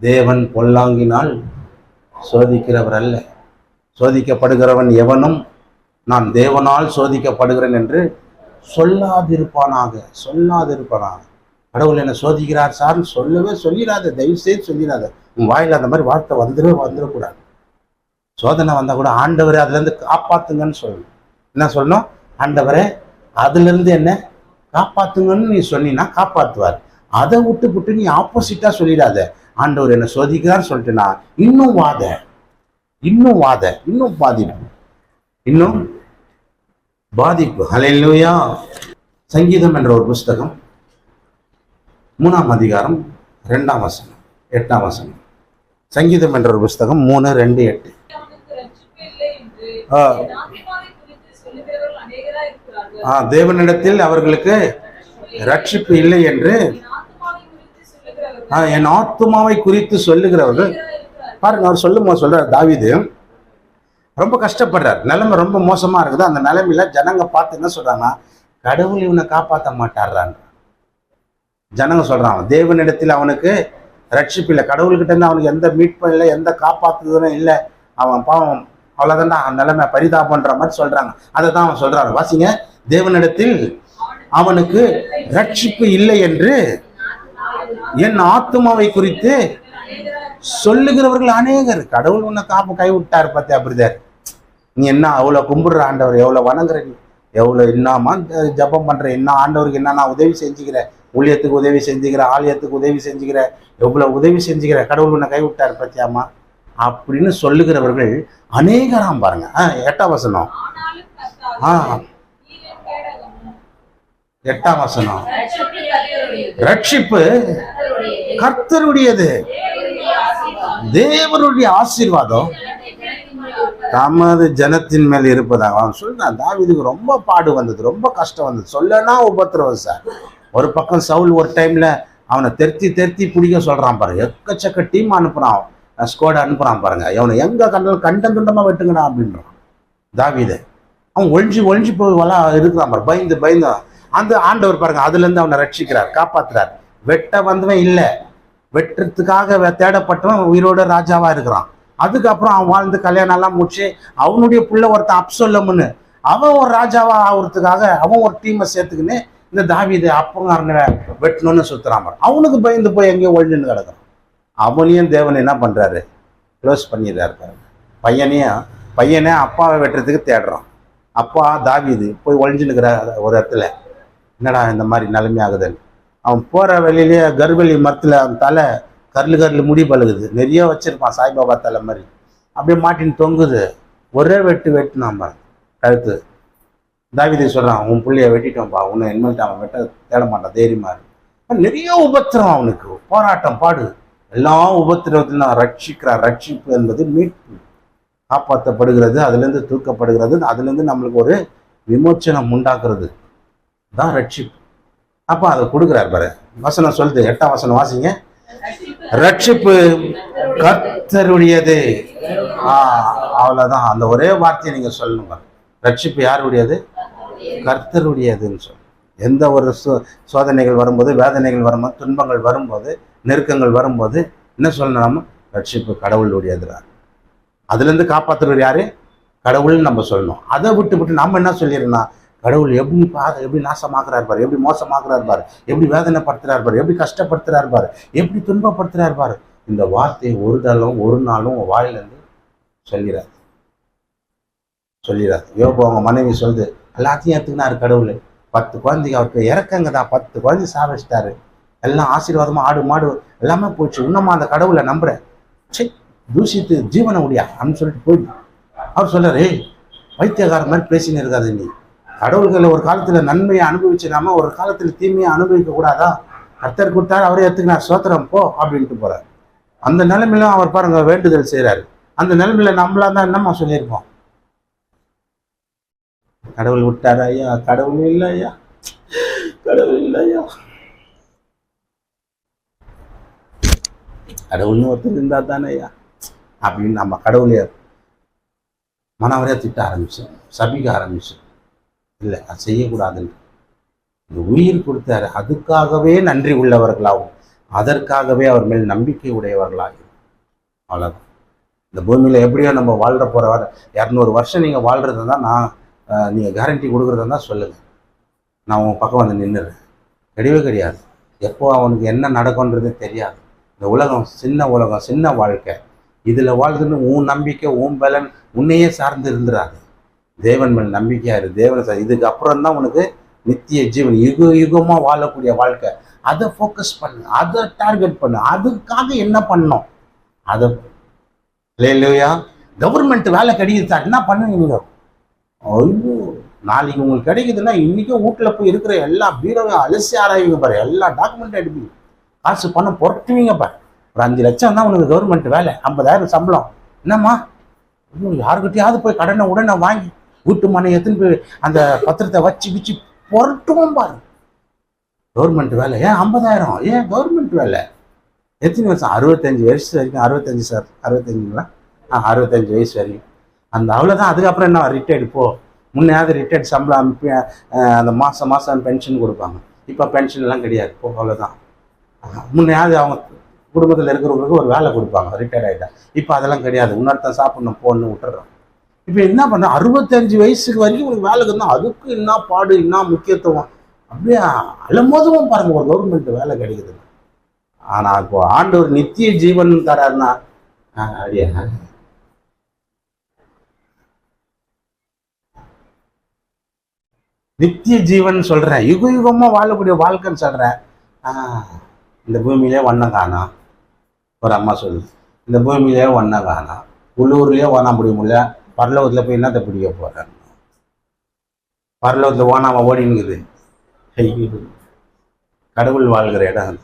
தேவன் பொல்லாங்கினால் சோதிக்கிறவர் அல்ல சோதிக்கப்படுகிறவன் எவனும் நான் தேவனால் சோதிக்கப்படுகிறேன் என்று சொல்லாதிருப்பானாக சொல்லாதிருப்பானாக. கடவுள் என்ன சோதிக்கிறார் சார் சொல்லவே சொல்லிடாத தயவு செய்து சொல்லிடாத. உன் வாயில் அந்த மாதிரி வார்த்தை வந்துடவே வந்துடக்கூடாது. சோதனை வந்தால் கூட ஆண்டவரே அதுலேருந்து காப்பாத்துங்கன்னு சொல்லணும். என்ன சொல்லணும்? ஆண்டவரே அதுலேருந்து என்ன காப்பாத்துங்கன்னு நீ சொன்னீன்னா காப்பாற்றுவார் அதை விட்டு விட்டு நீ ஆப்போசிட்டாக சொல்லிடாத. ஆண்டவர் என்னை சோதிக்கிறான்னு சொல்லிட்டுனா இன்னும் வாத இன்னும் வாத இன்னும் பாதிப்பு இன்னும் பாதிப்பு. ஹalleluya சங்கீதம் என்ற ஒரு புஸ்தகம். மூணாம் அதிகாரம் ரெண்டாம் வசனம் எட்டாம் வசனம். சங்கீதம் என்ற ஒரு புஸ்தகம் மூணு ரெண்டு எட்டு. ஆ, தேவனிடத்தில் அவர்களுக்கு ரட்சிப்பு இல்லை என்று என் ஆத்துமாவை குறித்து சொல்லுகிறவர்கள் ஆ, என் ஆத்துமாவை குறித்து சொல்லுகிறவர்கள் பாருங்க அவர் சொல்லும் போது சொல்றார் தாவிது ரொம்ப கஷ்டப்படுறார். நிலைமை ரொம்ப மோசமா இருக்குது. அந்த நிலைமையில ஜனங்க பார்த்து என்ன சொல்றாங்க கடவுள் இவனை காப்பாற்ற மாட்டாடுறாங்க ஜனங்க சொல்றாங்க தேவனிடத்தில் அவனுக்கு ரட்சிப்பு இல்லை. கடவுள்கிட்ட இருந்து அவனுக்கு எந்த மீட்பும் இல்லை எந்த காப்பாற்றுதலும் இல்லை. அவன் பாவம் அவ்வளோதான் அந்த நிலைமை பரிதாபன்ற மாதிரி சொல்றாங்க. அதை தான் அவன் சொல்றாங்க வாசிங்க தேவனிடத்தில் அவனுக்கு ரட்சிப்பு இல்லை என்று என் ஆத்துமாவை குறித்து சொல்லுகிறவர்கள் அநேகர். கடவுள் உன்னை காப்பு கைவிட்டார் பார்த்தியா நீ என்ன அவ்வளோ கும்பிடுற ஆண்டவர்? எவ்வளோ வணங்குற நீ? எவ்வளோ என்னமா ஜபம் பண்ற? என்ன ஆண்டவருக்கு என்ன நான் உதவி செஞ்சுக்கிற? ஊழியத்துக்கு உதவி செஞ்சுக்கிற? ஆலயத்துக்கு உதவி செஞ்சுக்கிற? எவ்வளோ உதவி செஞ்சுக்கிற? கடவுள் உன்னை கைவிட்டார் பார்த்தியாமா அப்படின்னு சொல்லுகிறவர்கள் அநேகராம் பாருங்க. ஆ எட்டாம் வசனம். ஆ எட்டாம் வசனம். ரட்சிப்பு. கர்த்தருடையது. தேவனுடைய ஆசீர்வாதம். தமது ஜனத்தின் மேல் இருப்பதாக அவன் சொல்றான். தாவீதுக்கு ரொம்ப பாடு வந்தது ரொம்ப கஷ்டம் வந்தது. சொல்லனா உபத்திரவம் சார். ஒரு பக்கம் சவுல் ஒரு டைம்ல அவனை தெருத்தி தெருத்தி பிடிக்க சொல்றான் பாருங்க எக்கச்சக்க டீம் அனுப்புறான். ஸ்குவாட் அனுப்புறான் பாருங்க. அவனை எங்க கண்டாலும் கண்டம் துண்டமா வெட்டுங்கடா அப்படின்றான். தாவீது. அவன் ஒழிஞ்சு ஒழிஞ்சு போய் வள இருக்கிறான் பாரு. பயந்து பயந்து. அந்த ஆண்டவர் பாருங்க அதுல இருந்து அவனை ரட்சிக்கிறார் காப்பாத்துறார். வெட்ட வந்தவன் இல்லை. வெட்டுறதுக்காக தேடப்பட்டவன் உயிரோட ராஜாவா இருக்கிறான். அதுக்கப்புறம் அவன் வாழ்ந்து கல்யாணம் எல்லாம் முடிச்சு அவனுடைய புள்ள ஒருத்தன் அப்சொல்லம்னு அவன் ஒரு ராஜாவா ஆகுறதுக்காக அவன் ஒரு டீமை சேர்த்துக்கின்னு இந்த தாவீது அப்பங்காரனை வெட்டணும்னு சுத்துறான் அவனுக்கு பயந்து போய் எங்கேயோ ஒழிஞ்சுன்னு கிடக்குறான். அவனையும் தேவன் என்ன பண்றாரு? க்ளோஸ் பண்ணிடுறாரு பாருங்க. பையனையும் பையனே அப்பாவை வெட்டுறதுக்கு தேடுறான். அப்பா தாவிது போய் ஒழிஞ்சுன்னுக்கிற ஒரு இடத்துல என்னடா இந்த மாதிரி நிலைமையாகுதுன்னு அவன் போகிற வழியிலேயே கர்வலி மரத்தில் அவன் தலை கர்லு கர்லு முடி பழுகுது. நிறைய வச்சுருப்பான் சாய்பாபா தலை மாதிரி. அப்படியே மாட்டின்னு தொங்குது. ஒரே வெட்டு வெட்டினான் பாரு. கழுத்து. தாவிதை சொல்கிறான் உன் பிள்ளைய வெட்டிட்டோம்ப்பா உன்னை இனிமேல் அவன் வெட்ட தேட மாட்டான். தைரியமா இருக்கு நிறைய உபத்திரம் அவனுக்கு. போராட்டம் பாடு. எல்லா உபத்திரத்தையும் நான் ரட்சிக்கிறான். ரட்சிப்பு என்பது மீட்பு. காப்பாற்றப்படுகிறது அதுலேருந்து தூக்கப்படுகிறது அதுலேருந்து நம்மளுக்கு ஒரு விமோச்சனம் உண்டாக்குறது. தான் ரட்சிப்பு. அப்போ அதை கொடுக்குறார் பாரு. வசனம் சொல்லுது எட்டாம் வசனம் வாசிங்க. ரட்சிப்பு கர்த்தருடையது. ஆ அவ்வளோதான் அந்த ஒரே வார்த்தையை நீங்கள் சொல்லணும் பாரு. ரட்சிப்பு யாருடையது? கர்த்தருடையதுன்னு சொல்லு. எந்த ஒரு சோ சோதனைகள் வரும்போது வேதனைகள் வரும்போது துன்பங்கள் வரும்போது நெருக்கங்கள் வரும்போது என்ன சொல்லணும் நம்ம? ரட்சிப்பு கடவுளுடையதுறார் அதுலேருந்து காப்பாற்றுறது யாரு? கடவுள்னு நம்ம சொல்லணும். அதை விட்டு விட்டு நம்ம என்ன சொல்லிடுறோம்னா கடவுள் எப்படி பா எப்படி நாசமாக்குறாரு பாரு எப்படி மோசமாக்குறாரு பாரு எப்படி வேதனைப்படுத்துறாரு பாரு எப்படி கஷ்டப்படுத்துறாரு பாரு எப்படி துன்பப்படுத்துறாரு பாரு. இந்த வார்த்தையை ஒரு தளம் ஒரு நாளும் உன் வாயிலிருந்து சொல்லிடாது சொல்லிடாது யோபு அவங்க மனைவி சொல்லுது எல்லாத்தையும் ஏற்றுக்கினாரு கடவுள். பத்து குழந்தைங்க அவருக்கு இறக்கங்க தான் பத்து குழந்தை சாவிச்சிட்டாரு எல்லாம் ஆசீர்வாதமா ஆடு மாடு எல்லாமே போச்சு. இன்னமா அந்த கடவுளை நம்புறேன் சே தூசித்து ஜீவனை முடியா அப்படின்னு சொல்லிட்டு போயிடு அவர் சொல்றாரு "ஏய், மாதிரி பேசின்னு இருக்காது நீ. கடவுள்களை ஒரு காலத்துல நன்மையை அனுபவிச்சிடாம ஒரு காலத்துல தீமையை அனுபவிக்க கூடாதா? கர்த்தர் கொடுத்தாரு அவரே எடுத்துக்கினார் சோத்திரம் போ அப்படின்ட்டு போறாரு. அந்த நிலைமையிலும் அவர் பாருங்க வேண்டுதல் செய்கிறாரு அந்த நிலைமையில நம்மளா தான் என்னம்மா சொல்லியிருப்போம்? கடவுள் விட்டாரு ஐயா கடவுள் இல்லை ஐயா கடவுள் இல்லை ஐயா. கடவுள்னு ஒருத்தர் இருந்தா தானே ஐயா. அப்படின்னு நம்ம கடவுளைய மனவரையா திட்ட ஆரம்பிச்சோம் சபிக்க ஆரம்பிச்சோம். இல்லை அது செய்யக்கூடாதுன்னு இந்த உயிர் கொடுத்தாரு அதுக்காகவே நன்றி உள்ளவர்களாகும் அதற்காகவே அவர் மேல் நம்பிக்கை உடையவர்களாக அவ்வளோதான் இந்த பூமியில் எப்படியோ நம்ம வாழ்கிற போகிற வர இரநூறு வருஷம் நீங்கள் வாழ்கிறது தான் நான் நீங்கள் கேரண்டி கொடுக்குறதா தான் சொல்லுங்கள் நான் உன் பக்கம் வந்து நின்றுறேன் கிடையவே கிடையாது. எப்போ அவனுக்கு என்ன நடக்கும்ன்றது தெரியாது. இந்த உலகம் சின்ன உலகம் சின்ன வாழ்க்கை. இதில் வாழ்றதுன்னு உன் நம்பிக்கை உன் பலன் உன்னையே சார்ந்து இருந்துடாது. தேவன் மேல் நம்பிக்கையாக இரு தேவன் சார் இதுக்கு அப்புறம் தான் உனக்கு நித்திய ஜீவன் யுக யுகமாக வாழக்கூடிய வாழ்க்கை. அதை ஃபோக்கஸ் பண்ணு அதை டார்கெட் பண்ணு அதுக்காக என்ன பண்ணோம் அதை இல்லையா கவர்மெண்ட் வேலை கிடைக்குது? என்ன பண்ணுவீங்க ஐயோ நாளைக்கு உங்களுக்கு கிடைக்குதுன்னா இன்றைக்கும் வீட்டில் போய் இருக்கிற எல்லா பீரோவையும் அலசி ஆராய்வீங்க பாரு எல்லா டாக்குமெண்ட்டும் எடுப்பீங்க. காசு பணம் புரட்டுவீங்க பாரு. ஒரு அஞ்சு லட்சம் தான் உனக்கு கவர்மெண்ட் வேலை ஐம்பதாயிரம் சம்பளம். என்னம்மா? ஐயோ யாருக்கிட்டையாவது போய் கடனை உடனே வாங்கி வீட்டு மனை எடுத்துன்னு போய் அந்த பத்திரத்தை வச்சு வச்சு புரட்டுவோம் பாரு. கவர்மெண்ட் வேலை. ஏன் ஐம்பதாயிரம்? ஏன் கவர்மெண்ட் வேலை? எத்தனை வருஷம்? அறுபத்தஞ்சு வயசு வரைக்கும். அறுபத்தஞ்சு சார். அறுபத்தஞ்சுங்களா? ஆ அறுபத்தஞ்சு வயசு வரைக்கும். அந்த அவ்வளோதான் அதுக்கப்புறம் என்ன? ரிட்டையர்டு போ. முன்னையாவது ரிட்டையர்ட் சம்பளம் அனுப்பி அந்த மாதம் மாதம் பென்ஷன் கொடுப்பாங்க. இப்போ பென்ஷன்லாம் கிடையாது. போ அவ்வளோதான் முன்னையாவது அவங்க குடும்பத்தில் இருக்கிறவங்களுக்கு ஒரு வேலை கொடுப்பாங்க. ரிட்டையர்ட் ஆகிட்டா இப்போ அதெல்லாம் கிடையாது. இன்னொருத்தன் சாப்பிடணும் போன்னு விட்டுறோம். இப்போ என்ன பண்ண அறுபத்தஞ்சு வயசுக்கு வரைக்கும் உங்களுக்கு வேலை இருந்தால் அதுக்கு என்ன பாடு என்ன முக்கியத்துவம்? அப்படியே அலமோதவும் பாருங்க ஒரு கவர்மெண்ட் வேலை கிடைக்குது ஆனால் இப்போ ஆண்டவர் நித்திய ஜீவன் தராருன்னா அப்படியா? நித்திய ஜீவன் சொல்றேன். யுக யுகமா வாழக்கூடிய வாழ்க்கைன்னு சொல்றேன். இந்த பூமியிலே வண்ணம் காணா ஒரு அம்மா சொல்லு இந்த பூமியிலே வண்ணம் காணா உள்ளூர்லயே ஓனா முடிய முடியல பரலோகத்தில் போய் என்னத்தை பிடிக்க போறேன் பரலோகத்தில் ஓனாமல் ஓடினுக்குது. ஐயோ. கடவுள் வாழ்கிற இடம்.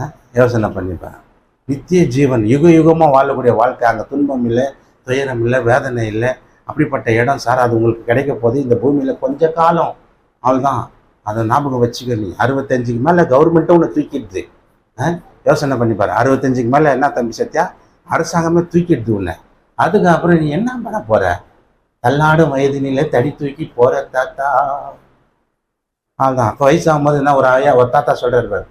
ஆ, யோசனை பண்ணிப்பேன் நித்திய ஜீவன் யுக யுகமாக வாழக்கூடிய வாழ்க்கை அங்கே துன்பம் இல்லை துயரம் இல்லை வேதனை இல்லை. அப்படிப்பட்ட இடம் சார் அது உங்களுக்கு கிடைக்க போது இந்த பூமியில் கொஞ்ச காலம். அவ்வளோதான் அதை ஞாபகம் வச்சுக்க நீ. அறுபத்தஞ்சுக்கு மேலே கவர்மெண்ட்டும் ஒன்று தூக்கிடுது. ஆ? யோசனை பண்ணி பாரு அறுபத்தஞ்சுக்கு மேலே என்ன தம்பி சத்யா? அரசாங்கமே தூக்கிடுது உன்னை. அதுக்கப்புறம் நீ என்ன பண்ண போற? தள்ளாடும் வயதினிலே தடி தூக்கி போற தாத்தா. அதுதான் அப்போ வயசாகும் போது என்ன ஒரு ஐயா ஒரு தாத்தா சொல்றாரு பாரு.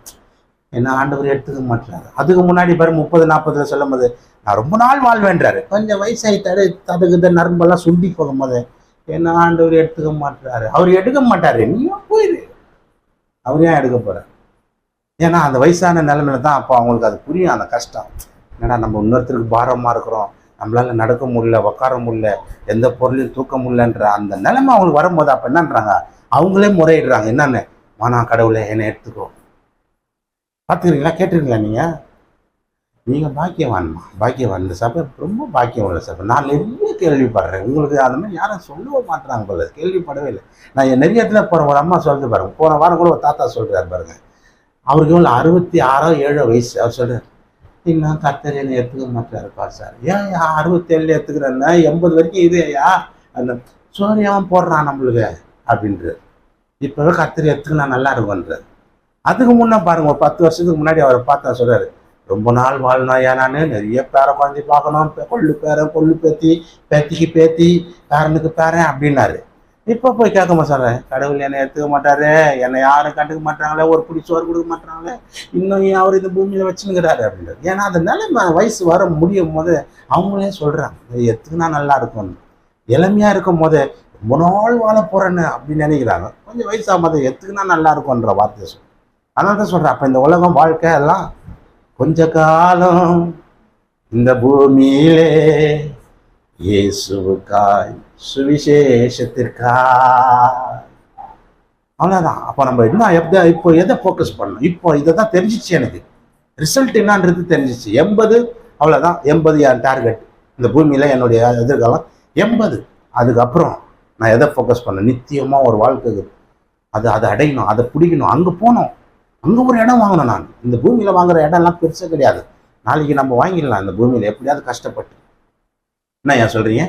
என்ன ஆண்டவர் எடுத்துக்க மாட்டாரு. அதுக்கு முன்னாடி பாரு முப்பது நாற்பதுல சொல்லும் போது நான் ரொம்ப நாள் வாழ்வேன்றாரு. கொஞ்சம் வயசாயிட்டார் அதுக்கு இந்த நரம்பெல்லாம் சுண்டி போகும்போது என்ன ஆண்டவர் எடுத்துக்க மாட்டாரு. அவர் எடுக்க மாட்டாரு. நீயும் போயிரு? அவர் ஏன் எடுக்க போற? ஏன்னா அந்த வயசான நிலைமையில தான் அப்போ அவங்களுக்கு அது புரியும் அந்த கஷ்டம். என்னடா நம்ம இன்னொருத்தருக்கு பாரமாக இருக்கிறோம். நம்மளால் நடக்க முடியல உட்கார முடியல எந்த பொருளையும் தூக்க முடியலன்ற அந்த நிலைமை அவங்களுக்கு வரும்போது அப்போ என்னன்றாங்க அவங்களே முறையிடுறாங்க. என்னென்ன? வானா கடவுளே என்னை எடுத்துக்கோ. பார்த்துக்கிறீங்களா? கேட்டிருக்கீங்களா நீங்கள் நீங்கள் பாக்கியவான்மா பாக்கியவான். இந்த சபை ரொம்ப பாக்கியம் உள்ள சபை. நான் நிறைய கேள்விப்படுறேன். உங்களுக்கு அந்த மாதிரி யாரும் சொல்லவே மாட்டுறாங்க போல. கேள்விப்படவே இல்லை. நான் என் நிறைய இடத்துல போகிற ஒரு அம்மா சொல்லிட்டு பாருங்க. போன வாரம் கூட ஒரு தாத்தா சொல்கிறார் பாருங்க. அவருக்கு எவ்வளோ அறுபத்தி ஆறோ ஏழோ வயசு. அவர் சொல்கிறார் இன்னும் கர்த்தர் என்னை மாட்டார் மாட்டாருப்பா சார். ஏன் அறுபத்தேழு எடுத்துக்கிறேன்னா எண்பது வரைக்கும் இதேயா அந்த சோரியாவும் போடுறான் நம்மளுக்கு? அப்படின்றது இப்போவே கர்த்தர் நான் நல்லா இருக்கும்ன்றது அதுக்கு முன்னே பாருங்க ஒரு பத்து வருஷத்துக்கு முன்னாடி அவரை பார்த்தா சொல்றாரு ரொம்ப நாள் வாழணும் நான்? நிறைய பேரை குழந்தை பார்க்கணும். கொள்ளு பேரன் கொள்ளு பேத்தி பேத்திக்கு பேத்தி பேரனுக்கு பேரன் அப்படின்னாரு. இப்போ போய் கேட்க சொல்றேன் கடவுள் என்னை எடுத்துக்க மாட்டாரு. என்னை யாரும் கண்டுக்க மாட்டாங்களே. ஒரு பிடி சோறு கொடுக்க மாட்டாங்களே. இன்னும் அவர் இந்த பூமியில் வச்சுனுக்கிறாரு அப்படின்றது. ஏன்னா அந்த நிலைமை வயசு வர முடியும் போது அவங்களே சொல்கிறாங்க இது எத்துக்குனா நல்லா இருக்கும் இளமையாக இருக்கும் போது ரொம்ப நாள் வாழ போகிறேன்னு அப்படின்னு நினைக்கிறாங்க. கொஞ்சம் வயசாகும் போது எத்துக்குனா நல்லா இருக்கும்ன்ற வார்த்தை சொல். அதனால தான் சொல்கிறேன் அப்போ இந்த உலகம் வாழ்க்கை எல்லாம் கொஞ்ச காலம் இந்த பூமியிலே இயேசுவுக்காய் சுவிசேஷத்திற்காய். அவ்வளோதான் அப்போ நம்ம என்ன எப்போ இப்போ எதை ஃபோக்கஸ் பண்ணணும்? இப்போ இதை தான் தெரிஞ்சிச்சு எனக்கு. ரிசல்ட் என்னன்றது தெரிஞ்சிச்சு. எண்பது அவ்வளோதான் எண்பது என் டார்கெட் இந்த பூமியில் என்னுடைய எதிர்காலம் எண்பது. அதுக்கப்புறம் நான் எதை ஃபோக்கஸ் பண்ணேன் நித்தியமாக ஒரு வாழ்க்கை அது அதை அடையணும். அதை பிடிக்கணும். அங்கே போகணும். அங்கே ஒரு இடம் வாங்கணும் நான். இந்த பூமியில் வாங்குற இடம்லாம் பெருசாக கிடையாது. நாளைக்கு நம்ம வாங்கிடலாம். இந்த பூமியில் எப்படியாவது கஷ்டப்பட்டு என்ன ஐயா சொல்கிறீங்க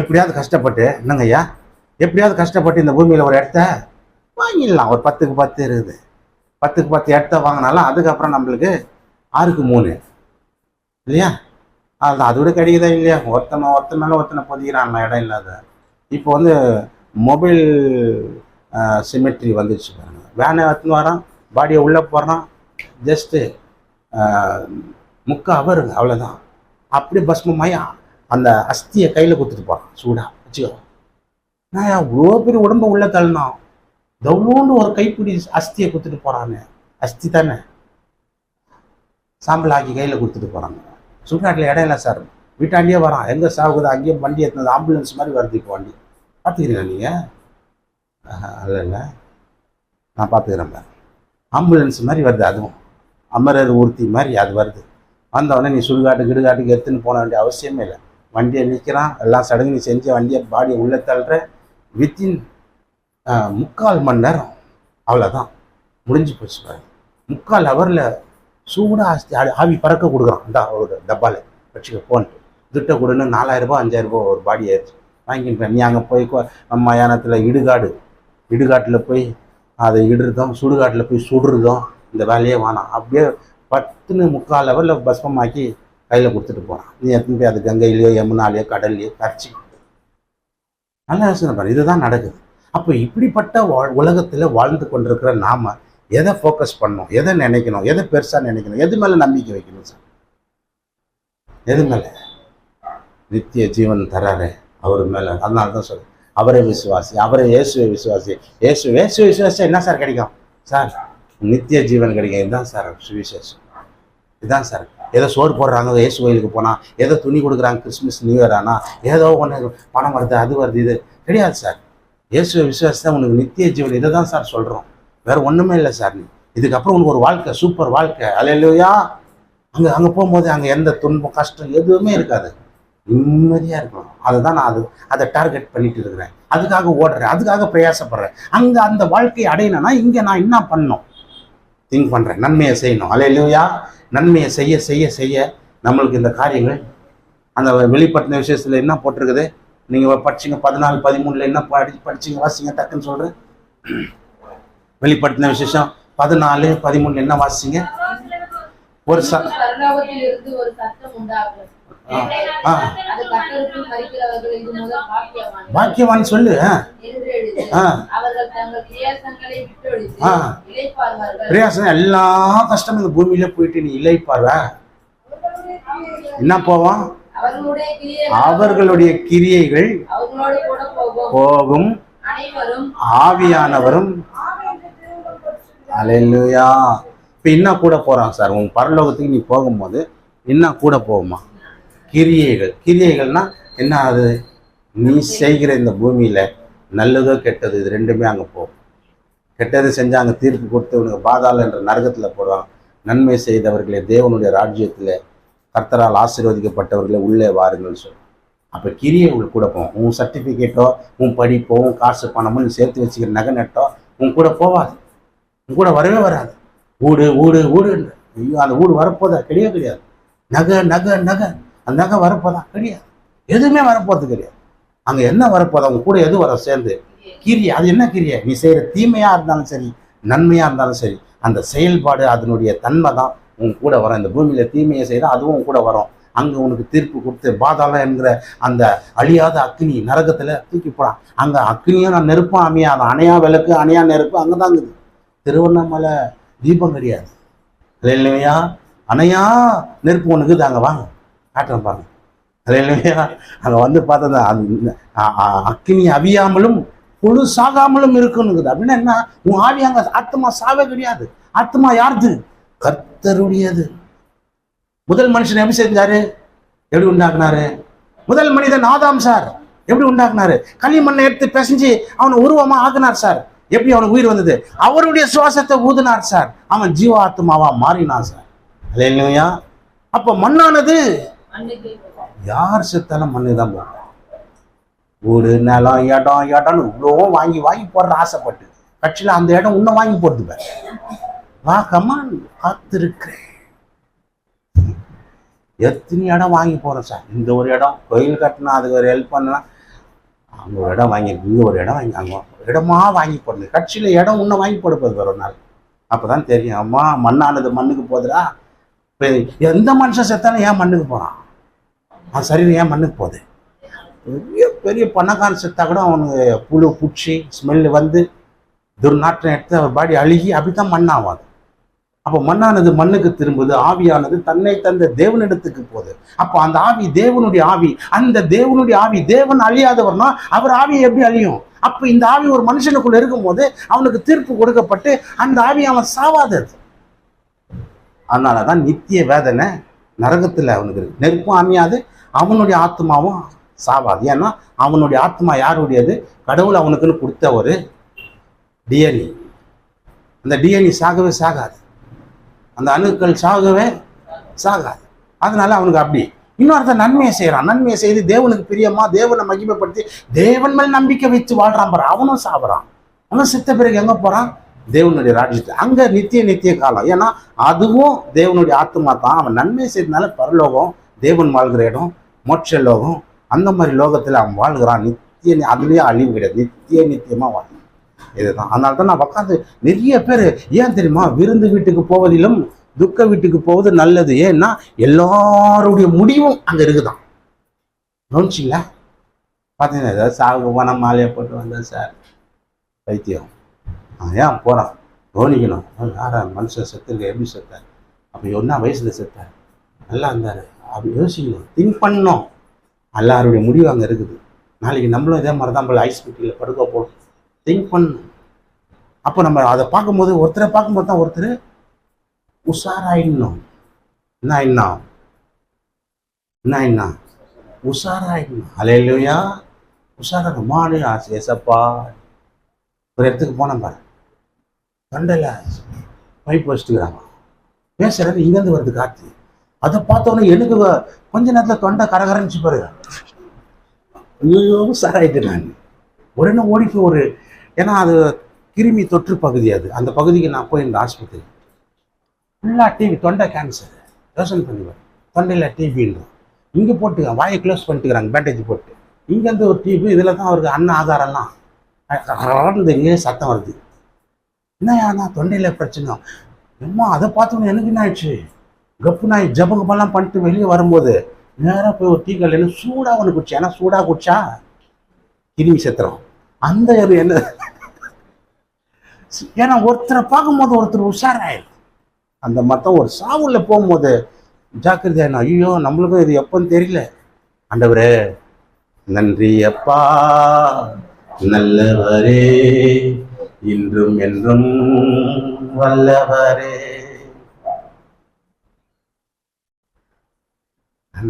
எப்படியாவது கஷ்டப்பட்டு என்னங்க ஐயா எப்படியாவது கஷ்டப்பட்டு இந்த பூமியில் ஒரு இடத்த வாங்கிடலாம். ஒரு பத்துக்கு பத்து இருக்குது. பத்துக்கு பத்து இடத்த வாங்கினாலும் அதுக்கப்புறம் நம்மளுக்கு ஆறுக்கு மூணு. இல்லையா? அதுதான் அது கிடைக்குதா இல்லையா? ஒருத்தனை ஒருத்தன் மேலே ஒருத்தனை பொதிக்கிறான் இடம் இல்லாத. இப்போ வந்து மொபைல் சிமெட்ரி வந்துடுச்சு பாருங்க. வேனை எடுத்துன்னு வரான் பாடியை உள்ளே போடுறான். ஜஸ்ட்டு முக்கால் அவருங்க அவ்வளோதான் பஸ்ம பஸ்மமாயி அந்த அஸ்தியை கையில் கொடுத்துட்டு போகிறான் சூடாக வச்சுக்கோ. நான் அவ்வளோ பெரிய உடம்ப உள்ள தள்ளினான் தவ்வளோண்டு ஒரு கைப்பிடி அஸ்தியை கொடுத்துட்டு போகிறானே அஸ்தி தானே? சாம்பல் ஆக்கி கையில் கொடுத்துட்டு போகிறாங்க சுடுகாட்டில் இடம் இல்லை சார். வீட்டாண்டியே வரான். எங்கே சாகுது அங்கேயே வண்டி எடுத்துனது ஆம்புலன்ஸ் மாதிரி வருது இப்போ வண்டி. பார்த்துக்கிறீங்களா நீங்கள் இல்லை இல்லை நான் பார்த்துக்கிறேன் பார். ஆம்புலன்ஸ் மாதிரி வருது அதுவும். அமரர் ஊர்த்தி மாதிரி அது வருது. வந்தவொடனே நீ சுடுகாட்டு கிடுகாட்டுக்கு எடுத்துன்னு போன வேண்டிய அவசியமே இல்லை. வண்டியை நிற்கிறான் எல்லாம் சடங்கு நீ செஞ்ச வண்டியை பாடியை உள்ளே தள்ளுற. வித்தின் முக்கால் மணி நேரம். அவ்வளோதான் முடிஞ்சு போச்சு பாரு முக்கால் ஹவரில் சூடாக ஆஸ்தி ஆவி பறக்க கொடுக்குறான். இந்த ஒரு டப்பாவில் வச்சுக்க போன்ட்டு திட்ட கொடுன்னு நாலாயிரரூபா அஞ்சாயிரரூபா ஒரு பாடி ஆயிடுச்சு வாங்கிட்டேன் நீ அங்கே போய் மயானத்தில் இடுகாடு. இடுகாட்டில் போய் அதை இடுறதும் சுடுகாட்டில் போய் சுடுறதும் இந்த வேலையே வேணாம். அப்படியே பத்துன்னு முக்கால் லெவலில் பஸ்மமாக்கி கையில் கொடுத்துட்டு போகிறான் நீ எத்தனை போய் அது கங்கையிலையோ யமுனாலேயோ கடல்லையோ கரைச்சி நல்லா யோசனை பாரு இதுதான் நடக்குது. அப்போ இப்படிப்பட்ட உலகத்தில் உலகத்துல வாழ்ந்து கொண்டிருக்கிற நாம எதை ஃபோக்கஸ் பண்ணணும்? எதை நினைக்கணும்? எதை பெருசா நினைக்கணும்? எது மேல நம்பிக்கை வைக்கணும் சார்? எது மேல? நித்திய ஜீவன் தராரு அவர் மேல. அதனால தான் சொல்றேன். அவரே விசுவாசி அவரே இயேசுவை விசுவாசி. இயேசு இயேசு விசுவாசி என்ன சார் கிடைக்கும்? சார் நித்திய ஜீவன் கிடைக்கும். இதுதான் சார் சுவிசேஷம். இதுதான் சார் ஏதோ சோறு போடுறாங்க இயேசு கோயிலுக்கு போனால் ஏதோ துணி கொடுக்குறாங்க கிறிஸ்மஸ் நியூ இயர் ஆனால் ஏதோ ஒன்று பணம் வருது அது வருது இது கிடையாது சார். இயேசுவை விசுவாசத்தை உனக்கு நித்திய ஜீவன் இதை தான் சார் சொல்கிறோம் வேற ஒன்றுமே இல்லை சார் நீ. இதுக்கப்புறம் உனக்கு ஒரு வாழ்க்கை சூப்பர் வாழ்க்கை. அலையிலையா அங்கே அங்கே போகும்போது அங்கே எந்த துன்பம் கஷ்டம் எதுவுமே இருக்காது. நிம்மதியாக இருக்கணும். அதை தான் நான் அது அதை டார்கெட் பண்ணிட்டு இருக்கிறேன். அதுக்காக ஓடுறேன் அதுக்காக பிரயாசப்படுறேன். அங்கே அந்த வாழ்க்கையை அடையணும்னா இங்கே நான் என்ன பண்ணணும் திங்க் பண்ணுறேன் நன்மையை செய்யணும். அலையிலையா நன்மையை செய்ய செய்ய செய்ய நம்மளுக்கு இந்த காரியங்கள் அந்த வெளிப்பட்ட விஷயத்தில் என்ன போட்டிருக்குது? நீங்கள் படிச்சீங்க பதினாலு பதிமூணில் என்ன படி படிச்சீங்க வாசிங்க டக்குன்னு சொல்கிறேன் வெளிப்படுத்தின விசேஷம் பதினாலு பதிமூணு என்ன வாசிங்க ஒரு ச பாக்கியவான் சொல்லு பிரயாசம் எல்லா கஷ்டமும் இந்த பூமியில போயிட்டு நீ இலைப்பார்வ என்ன போவான் அவர்களுடைய கிரியைகள் போகும். ஆவியானவரும். அலையிலுயா. இப்போ என்ன கூட போகிறான் சார். உன் பரலோகத்துக்கு நீ போகும்போது என்ன கூட போகுமா? கிரியைகள். கிரியைகள்னா என்ன அது? நீ செய்கிற இந்த பூமியில் நல்லதோ கெட்டது இது ரெண்டுமே அங்கே போகும். கெட்டது செஞ்சு அங்கே தீர்ப்பு கொடுத்து உனக்கு பாதாள என்ற நரகத்தில் போடுவான் நன்மை செய்தவர்களே தேவனுடைய ராஜ்யத்தில் கர்த்தரால் ஆசீர்வதிக்கப்பட்டவர்களே உள்ளே வாருங்கள்னு சொல்லுவான் அப்போ கிரியைகள் கூட போகும். உன் சர்டிஃபிகேட்டோ உன் படிப்போ உன் காசு பணமோ நீ சேர்த்து வச்சுக்கிற நகை நட்டோ உன் கூட போவாது உன் கூட வரவே வராது. ஊடு ஊடு ஊடு ஐயோ அந்த ஊடு வரப்போதா? கிடையவே கிடையாது. நகை நகை நகை. அந்த வரப்போதான் கிடையாது. எதுவுமே வரப்போறது கிடையாது. அங்கே என்ன வரப்போதா? உங்க கூட எது வர சேர்ந்து? கிரியை. அது என்ன கிரியை? நீ செய்கிற தீமையாக இருந்தாலும் சரி நன்மையாக இருந்தாலும் சரி அந்த செயல்பாடு அதனுடைய தன்மை தான் உன் கூட வரும். இந்த பூமியில் தீமையை செய்தால் அதுவும் உன் கூட வரும். அங்கே உனக்கு தீர்ப்பு கொடுத்து பாதாளம் என்கிற அந்த அழியாத அக்னி நரகத்தில் தூக்கி போடான் அங்கே அக்னியும் நான் நெருப்பும் அமையாது அணையா விளக்கு அணையா நெருப்பு அங்கே தான் இருக்குது. திருவண்ணாமலை தீபம் கிடையாது. இல்லையா அணையா நெருப்பு உனக்கு அங்கே வாங்க. காட்டுறேன் பாருங்க. இல்லையா? அங்கே வந்து பார்த்தா அந்த அக்னி அவியாமலும் புழு சாகாமலும் இருக்கணுங்குது அப்படின்னா என்ன? உன் ஆவி அங்கே ஆத்மா சாவே கிடையாது. ஆத்மா யாருது? கர்த்தருடையது. முதல் மனுஷன் எப்படி செஞ்சாரு? எப்படி உண்டாக்குனாரு? முதல் மனிதன் ஆதாம் சார். எப்படி உண்டாக்குனாரு? களிமண்ணை எடுத்து பிசைஞ்சு அவனை உருவமா ஆக்குனார் சார். எப்படி அவனுக்கு உயிர் வந்தது? அவருடைய சுவாசத்தை ஊதினார் சார். அவன் ஜீவாத்மாவா மாறினான் சார். இல்லையா? அப்ப மண்ணானது யார் செத்தாலும் மண்ணு தான் போகும் வீடு நிலம் இடம் இடம்னு இவ்வளோ வாங்கி வாங்கி போடுற ஆசைப்பட்டு. கட்சியில் அந்த இடம் இன்னும் வாங்கி போடுது பாரு. வா கமான் காத்திருக்கிறேன். எத்தனை இடம் வாங்கி போகிறோம் சார்? இந்த ஒரு இடம் கோயில் கட்டினா அதுக்கு ஒரு ஹெல்ப் பண்ணலாம். அங்கே ஒரு இடம் வாங்கி இங்கே ஒரு இடம் வாங்கி அங்கே இடமா வாங்கி போடுது கட்சியில் இடம் இன்னும் வாங்கி போட போகுது ஒரு நாள். அப்போ தான் தெரியும். அம்மா மண்ணானது மண்ணுக்கு போகுதுடா. இப்போ எந்த மனுஷன் செத்தாலும் ஏன் மண்ணுக்கு போகிறான் அது சரீரம் ஏன் மண்ணுக்கு போகுது? பெரிய பெரிய பணக்காரன் செத்தா கூட அவனுக்கு புழு பூச்சி ஸ்மெல்லு வந்து துர்நாற்றம் எடுத்து அவர் பாடி அழுகி அப்படி தான் மண்ணாகும் அது அப்போ மண்ணானது மண்ணுக்கு திரும்புது ஆவியானது தன்னை தந்த தேவனிடத்துக்கு போகுது. அப்போ அந்த ஆவி தேவனுடைய ஆவி அந்த தேவனுடைய ஆவி தேவன் அழியாதவர்னா அவர் ஆவியை எப்படி அழியும்? அப்போ இந்த ஆவி ஒரு மனுஷனுக்குள்ள இருக்கும்போது அவனுக்கு தீர்ப்பு கொடுக்கப்பட்டு அந்த ஆவி அவன் சாவாதது அதனால தான் நித்திய வேதனை நரகத்தில் அவனுக்கு இருக்கு. நெருப்பும் அமையாது அவனுடைய ஆத்மாவும் சாவாது. ஏன்னா அவனுடைய ஆத்மா யாருடையது? கடவுள் அவனுக்குன்னு கொடுத்த ஒரு டிஎன்இ அந்த டிஎன்இ சாகவே சாகாது. அந்த அணுக்கள் சாகவே சாகாது. அதனால அவனுக்கு அப்படி. இன்னொருத்தர் நன்மையை செய்கிறான் நன்மையை செய்து தேவனுக்கு பிரியமா தேவனை மகிமைப்படுத்தி தேவன் மேல் நம்பிக்கை வச்சு வாழ்றான் பாரு. அவனும் சாப்பிட்றான் அவன் சித்த பிறகு எங்கே போகிறான் தேவனுடைய ராஜ்யத்தை அங்கே நித்திய நித்திய காலம். ஏன்னா அதுவும் தேவனுடைய ஆத்மா தான் அவன் நன்மை செய்தனால பரலோகம் தேவன் வாழ்கிற இடம். மோட்ச லோகம் அந்த மாதிரி லோகத்தில் அவன் வாழ்கிறான். நித்திய அதுலேயே அழிவு கிடையாது. நித்திய நித்தியமாக வாழ்கிறான். இதுதான். அதனால தான் நான் உட்காந்து நிறைய பேர் ஏன் தெரியுமா? விருந்து வீட்டுக்கு போவதிலும் துக்க வீட்டுக்கு போவது நல்லது. ஏன்னா எல்லாருடைய முடிவும் அங்கே இருக்குதான். கவனிச்சிங்களா? பார்த்தீங்கன்னா ஏதாவது சாகு பணம் மாலையை போட்டு வந்தேன் சார் வைத்தியம் ஏன் போகிறான் கவனிக்கணும். அவன் யாரா மனுஷன் செத்துருக்க எப்படி செத்தார் அப்போ ஒன்றா வயசில் செத்தார் நல்லா இருந்தார். அப்படி யோசிக்கணும் திங்க் பண்ணோம் எல்லாருடைய முடிவு அங்கே இருக்குது. நாளைக்கு நம்மளும் இதே மாதிரி தான் போல ஐஸ் பெட்டியில் படுக்க போகணும் திங்க் பண்ணணும். அப்போ நம்ம அதை பார்க்கும்போது ஒருத்தரை பார்க்கும்போது தான் ஒருத்தர் உஷாராயிடணும். என்ன என்ன என்ன என்ன உஷாராயிடணும். அலையிலையா உஷாராக மாடு ஆசை எசப்பா ஒரு இடத்துக்கு போனேன் பாரு. தொண்டையில் பைப் வச்சுட்டுக்கிறாங்க பேசுறது இங்கேருந்து வருது காற்று. அதை பார்த்தோன்னே எனக்கு கொஞ்ச நேரத்தில் தொண்டை கரகரன்ச்சு பாரு. ஐயோ சார் சாராயிட்டு நான். உடனே ஓடி போய் ஒரு ஏன்னா அது கிருமி தொற்று பகுதி அது. அந்த பகுதிக்கு நான் போயிருந்தேன் ஆஸ்பத்திரி ஃபுல்லாக டிவி தொண்டை கேன்சர் யோசனை பண்ணிடுவேன் தொண்டையில் டிபின்றோம் இங்கே போட்டுக்க வாயை க்ளோஸ் பண்ணிட்டுக்கிறாங்க பேண்டேஜ் போட்டு. இங்கேருந்து ஒரு டிவி இதில் தான் அவருக்கு அன்ன ஆதாரம்லாம் அறந்து இங்கே சத்தம் வருது. என்னையா தொண்டையில் பிரச்சனை. அம்மா அதை பார்த்தோன்னே எனக்கு என்ன ஆயிடுச்சு? கப்பு நாய் ஜபகமெல்லாம் பண்ணிட்டு வெளியே வரும்போது நேராக போய் ஒரு டீ கடையில் சூடாக ஒன்று குடிச்சேன் ஏன்னா சூடாக குடிச்சா? கிருமி சத்திரம். அந்த ஒரு என்ன? ஏன்னா ஒருத்தரை பார்க்கும்போது ஒருத்தர் உஷாராயிரும். அந்த மத்தம் ஒரு சாவுல போகும்போது ஜாக்கிரதையான ஐயோ நம்மளுக்கும் இது எப்போன்னு தெரியல. ஆண்டவரே நன்றி அப்பா. நல்லவரே இன்றும் என்றும் வல்லவரே.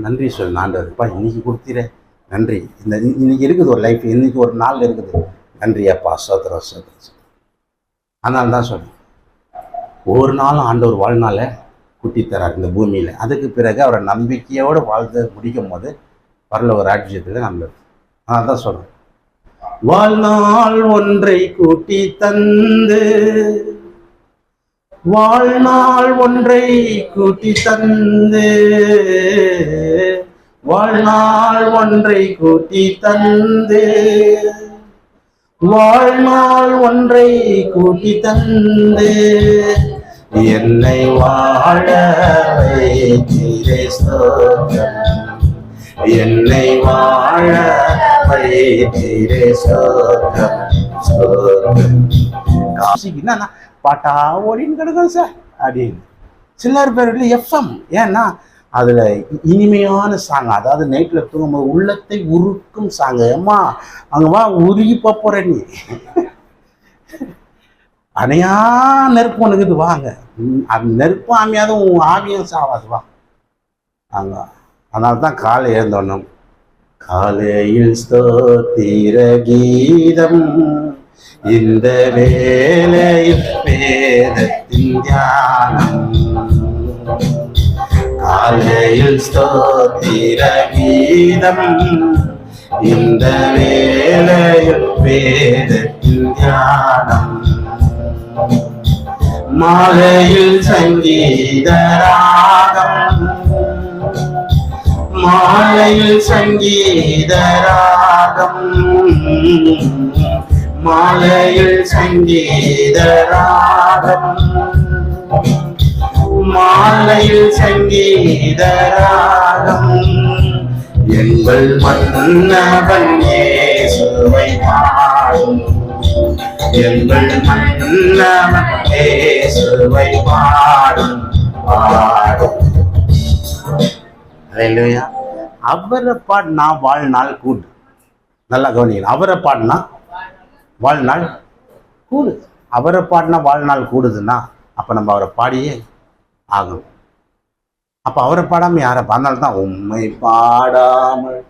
நன்றி சொல் ஆண்டவர்ப்பா இன்னைக்கு கொடுத்தீரே. நன்றி. இந்த இன்னைக்கு இருக்குது ஒரு லைஃப் இன்னைக்கு ஒரு நாள் இருக்குது. நன்றியாப்பா சோத்திரம் சோத்திரம் அதனால தான் சொல்கிறேன் ஒவ்வொரு நாளும் ஆண்டவர் வாழ்நாளை குட்டி தரார் இந்த பூமியில். அதுக்கு பிறகு அவரை நம்பிக்கையோடு வாழ்ந்து முடிக்கும் போது வரல ஒரு ராஜ்யத்தில் நம்ம அதனால தான் சொல்கிறேன் வாழ்நாள் ஒன்றை கூட்டி தந்து வாழ்நாள் ஒன்றை கூட்டி தந்து வாழ்நாள் ஒன்றை கூட்டி தந்து வாழ்நாள் ஒன்றை கூட்டி தந்து. என்னை வாழ வைத்தீரே ஸ்தோத்திரம் என்னை வாழ வைத்தீரே ஸ்தோத்திரம் ஸ்தோத்திரம் காசிக்கு என்னன்னா பாட்டா ஓடின்னு கிடக்கும் சார். அப்படின்னு. சிலர் பேர் எஃப்எம் ஏன்னா அதில் இனிமையான சாங் அதாவது நைட்டில் தூங்கும்போது உள்ளத்தை உருக்கும் சாங் ஏம்மா அங்கே வா உருகி போற நீ. அணையா நெருப்பு உனக்குது வாங்க. அந்த நெருப்பும் ஆமியாத உன் ஆவியும் சாவாது வா. அங்க அதனால தான் காலை எழுந்தோன்னும் காலையில் ஸ்தோத்திர கீதம். இந்த வேலையில் வேதத்தின் தியானம். காலையில் ஸ்தோத்திர கீதம். இந்த வேலையில் வேதத்தின் தியானம். மாலையில் சங்கீத ராகம். மாலையில் சங்கீத ராகம். மாலையில் சங்கீத ராகம் மாலையில் சங்கீத ராகம் எங்கள் மன்னவன் இயேசுவை பாடும். எங்கள் மன்னவன் இயேசுவை பாடும். பாடும். அவரை பாடினா வாழ்நாள் கூடு நல்லா கவனிக்கணும் அவரை பாடினா வாழ்நாள் கூடுது. அவரை பாடினா வாழ்நாள் கூடுதுன்னா அப்போ நம்ம அவரை பாடியே ஆகணும். அப்போ அவரை பாடாமல் யாரை பாடினாலும் தான் உண்மை பாடாமல்.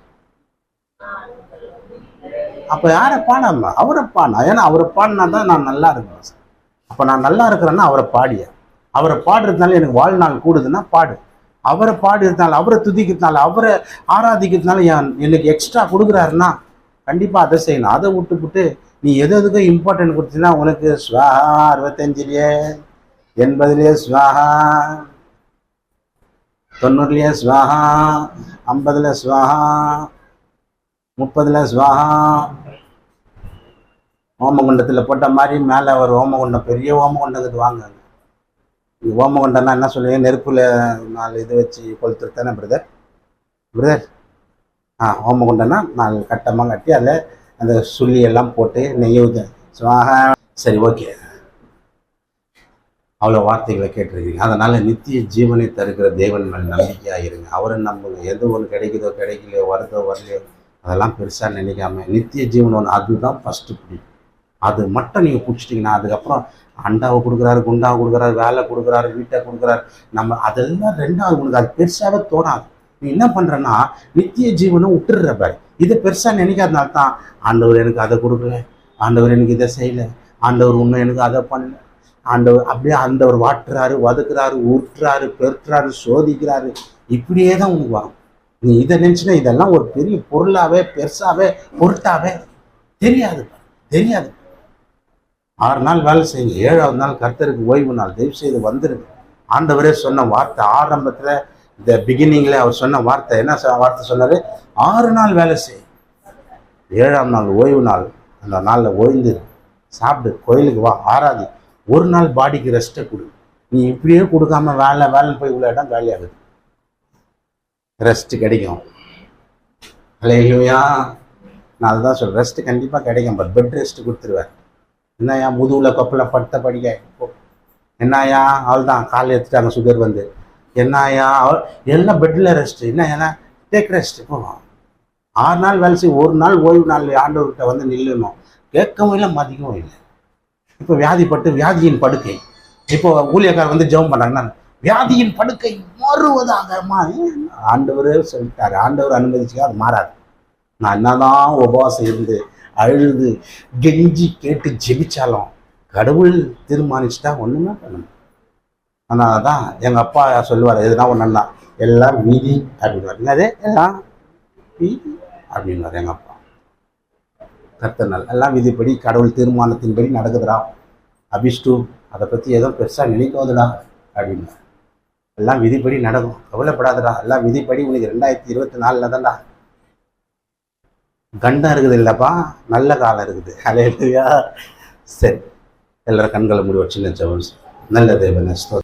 அப்போ யாரை பாடாம? அவரை பாடினா ஏன்னா அவரை பாடினா தான் நான் நல்லா இருக்கணும் சார். அப்போ நான் நல்லா இருக்கிறேன்னா அவரை பாடிய? அவரை பாடுறதுனால எனக்கு வாழ்நாள் கூடுதுன்னா பாடு. அவரை பாடுறதுனால அவரை துதிக்கிறதுனால அவரை ஆராதிக்கிறதுனால என் எனக்கு எக்ஸ்ட்ரா கொடுக்குறாருன்னா கண்டிப்பாக அதை செய்யணும். அதை விட்டுப்புட்டு நீ எது எதுக்கும் இம்பார்ட்டன்ட் கொடுத்தீங்கன்னா உனக்கு ஸ்வாஹா அறுபத்தஞ்சிலேயே எண்பதுலேயே ஸ்வாஹா தொண்ணூறுலேயே ஸ்வாஹா ஐம்பதுல ஸ்வாஹா முப்பதுல ஸ்வாஹா ஓமகுண்டத்தில் போட்ட மாதிரி மேலே ஒரு ஓமகுண்டம் பெரிய ஓமகுண்டத்துக்கு வாங்க. இந்த ஓமகுண்டம்னா என்ன சொல்லுவீங்க? நெருப்பில் நாலு இது வச்சு கொளுத்துருத்தானே பிரதர் பிரதர் ஆ ஓமகுண்டம்னா நாலு கட்டமாக கட்டி அதில் அந்த சுள்ளி எல்லாம் போட்டு நெய்ய ஊற்ற ஸ்வாஹா சரி ஓகே. அவ்வளோ வார்த்தைகளை கேட்டிருக்கீங்க. அதனால் நித்திய ஜீவனை தருகிற தேவன் மேல் நம்பிக்கையாக இருங்க அவரை நம்புங்க. எது ஒன்று கிடைக்குதோ கிடைக்கலையோ வருதோ வரலையோ அதெல்லாம் பெருசாக நினைக்காம நித்திய ஜீவன் ஒன்று அதுதான் ஃபஸ்ட்டு பிடிக்கும் அது மட்டும் நீங்கள் பிடிச்சிட்டிங்கன்னா அதுக்கப்புறம் அண்டாவை கொடுக்குறாரு குண்டாவை கொடுக்குறாரு வேலை கொடுக்குறாரு வீட்டை கொடுக்குறாரு நம்ம அதெல்லாம் ரெண்டாவது உனக்கு அது பெருசாகவே தோணாது. நீ என்ன பண்ணுறன்னா நித்திய ஜீவனை விட்டுடுற பாரு. இதை பெருசாக நினைக்காதனால தான் ஆண்டவர் எனக்கு அதை கொடுக்கல. ஆண்டவர் எனக்கு இதை செய்யலை. ஆண்டவர் இன்னும் எனக்கு அதை பண்ணல. ஆண்டவர் அப்படியே ஆண்டவர் வாட்டுறாரு வதக்குறாரு ஊற்றுறாரு பெருட்டுறாரு சோதிக்கிறாரு. இப்படியே தான் உனக்கு வரும். நீ இதை நினச்சினா இதெல்லாம் ஒரு பெரிய பொருளாவே பெருசாகவே பொருட்டாவே தெரியாது தெரியாது. ஆறு நாள் வேலை செய்யுங்க. ஏழாவது நாள் கர்த்தருக்கு ஓய்வு நாள். தயவு செய்து வந்துருங்க. ஆண்டவரே சொன்ன வார்த்தை ஆரம்பத்தில் இந்த பிகினிங்கில் அவர் சொன்ன வார்த்தை என்ன வார்த்தை சொன்னாரு? ஆறு நாள் வேலை செய். ஏழாம் நாள் ஓய்வு நாள். அந்த நாளில் ஓய்ந்து சாப்பிடு கோயிலுக்கு வா ஆறாதி ஒரு நாள் பாடிக்கு ரெஸ்ட்டை கொடு. நீ இப்படியே கொடுக்காம வேலை வேலை போய் உள்ள இடம் காலியாகுது ரெஸ்ட் கிடைக்கும். இல்லையா நான் அதுதான் சொல்றேன். ரெஸ்ட் கண்டிப்பாக கிடைக்கும். பட் பெட் ரெஸ்ட் கொடுத்துருவேன் என்னையா முதுகில் கொப்பில் படுத்த படிக்க. என்னையா என்னய்யா அவள் தான் காலை எடுத்துட்டாங்க சுகர் வந்து. என்னய்யா அவள் எல்லாம் பெட்டில் ரெஸ்ட் என்ன ஏன்னா டேக் ரெஸ்ட் போகணும் ஆறு நாள் வேலை செய்ய ஒரு நாள் ஓய்வு நாள் ஆண்டவர்கிட்ட வந்து நில்லணும். கேட்கவும் இல்லை மதிக்கவும் இல்லை. இப்போ வியாதிப்பட்டு வியாதியின் படுக்கை. இப்போ ஊழியக்காரர் வந்து ஜெபம் பண்ணாங்கன்னா வியாதியின் படுக்கை மாறுவதாக மாறி ஆண்டவரே சொல்லிட்டாரு. ஆண்டவர் அனுமதிச்சுக்க அது மாறாது. நான் என்னதான் உபவாசம் இருந்து அழுது கெஞ்சி கேட்டு ஜெபிச்சாலும் கடவுள் தீர்மானிச்சுட்டா ஒன்றுமே பண்ணணும் அதனால தான் எங்கள் அப்பா சொல்லுவார் எதுனா ஒன்றுன்னா எல்லாம் மீதி அப்படின்வார் என்னது? எல்லாம் மீதி அப்படின்வார் எங்கள் அப்பா. கர்த்தனால் எல்லாம் விதிப்படி கடவுள் தீர்மானத்தின்படி நடக்குதுடா. அபிஷ்டு அதை பற்றி எதுவும் பெருசாக நினைக்காதுடா அப்படின்னு எல்லாம் விதிப்படி நடக்கும். கவலைப்படாதடா. எல்லாம் விதிப்படி உனக்கு ரெண்டாயிரத்தி இருபத்தி நாலில் தான்டா. கண்டம் இருக்குது இல்லைப்பா. நல்ல காலம் இருக்குது. அலையா சரி. எல்லாரும் கண்களை மூடி வச்சு நினச்சவன் நல்ல தேவன ஸ்தோத்திரம்